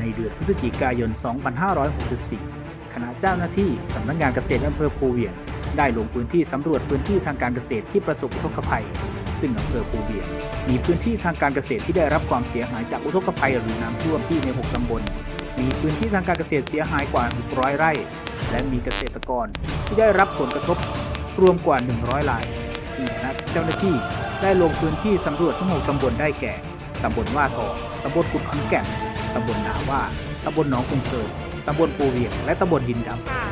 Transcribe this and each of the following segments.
ในเดือนพฤศจิกายน 2564 คณะเจ้าหน้าที่สำนักงานเกษตรอำเภอภูเวียงได้ลงพื้นที่สำรวจพื้นที่ทางการเกษตรที่ประสบอุทกภัย ซึ่งอำเภอภูเวียงมีพื้นที่ทางการเกษตรที่ได้รับความเสียหายจากอุทกภัยหรือน้ำท่วมที่ใน 6 ตำบล มีพื้นที่ทางการเกษตรเสียหายกว่า600 ไร่ และมีเกษตรกรที่ได้รับผลกระทบรวมกว่า 100รายซึ่งคณะเจ้าหน้าที่ได้ลงพื้นที่สำรวจทั้ง 6 ตำบลได้แก่ ตำบลว่าทอตำบลกุดขอนแก่น ตำบลนาว่าตำบลหนองกรุงเทินตำบลปูเวียง และตำบลดินดำ ค่ะ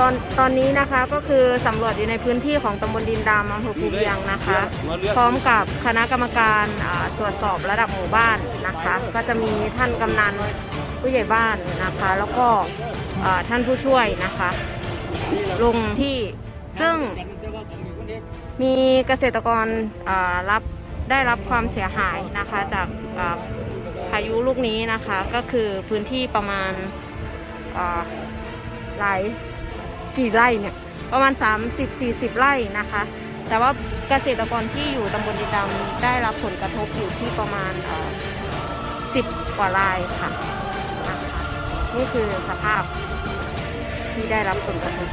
ตอนตอนนี้นะคะก็คือสำรวจอยู่ในพื้นที่ของตำบลดินดำอำเภอภูเวียงนะคะ พร้อมกับคณะกรรมการอ่าตรวจสอบระดับหมู่บ้านนะคะ ก็จะมีท่านกำนันผู้ใหญ่บ้านนะคะ แล้วก็อ่าท่านผู้ช่วยนะคะ ลงที่ซึ่งมีเกษตรกรอ่ารับได้รับความเสียหายนะคะจากอ่าพายุ ลูกนี้นะคะก็คือพื้นที่ประมาณหลายกี่ไร่เนี่ยประมาณ 30-40 ไร่นะคะ แต่ว่าเกษตรกรที่อยู่ตำบลดิดำได้รับผลกระทบอยู่ที่ประมาณสิบกว่ารายค่ะนะคะนี่คือสภาพที่ได้รับผลกระทบ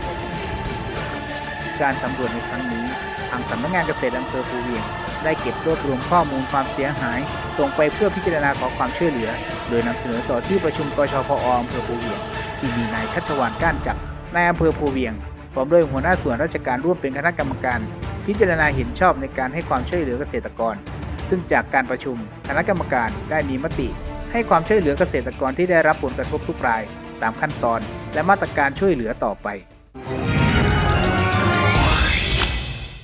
การสำรวจในครั้งนี้ ทางสำนักงานเกษตรอำเภอภูเวียง ได้เก็บรวบรวมข้อมูลความเสียหาย ส่งไปเพื่อพิจารณาขอความช่วยเหลือ โดยนำเสนอต่อที่ประชุมกชพออำเภอภูเวียง ที่มีนายชัชวานก้านจักรนายอำเภอภูเวียงพร้อมด้วยหัวหน้าส่วนราชการร่วมเป็นคณะกรรมการ พิจารณาเห็นชอบในการให้ความช่วยเหลือเกษตรกร ซึ่งจากการประชุม คณะกรรมการได้มีมติ ให้ความช่วยเหลือเกษตรกรที่ได้รับผลกระทบทุกราย ตามขั้นตอน และมาตรการช่วยเหลือต่อไป